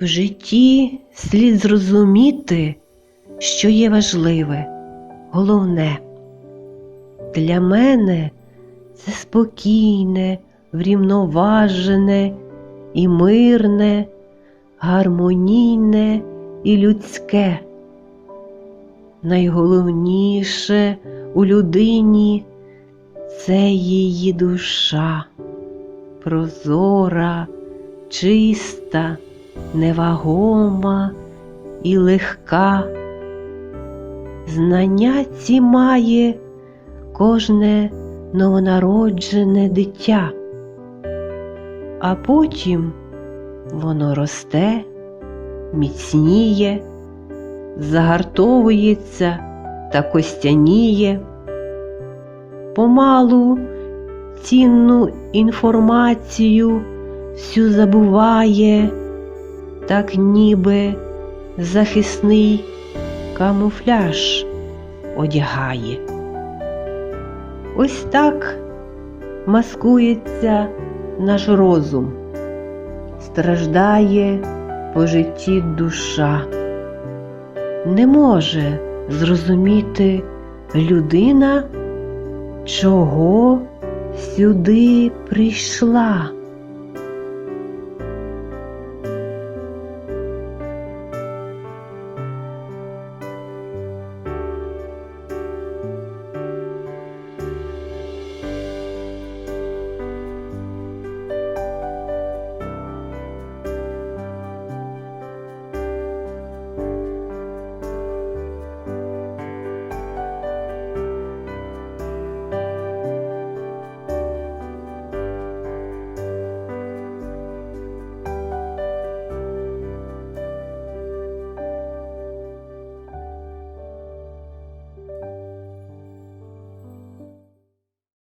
В житті слід зрозуміти, що є важливе, головне. Для мене це спокійне, врівноважене і мирне, гармонійне і людське. Найголовніше у людині це її душа, прозора, чиста, невагома і легка. Знання ці має кожне новонароджене дитя, а потім воно росте, міцніє, загартовується та костяніє. Помалу цінну інформацію всю забуває, так ніби захисний камуфляж одягає. Ось так маскується наш розум, страждає по житті душа. Не може зрозуміти людина, чого сюди прийшла.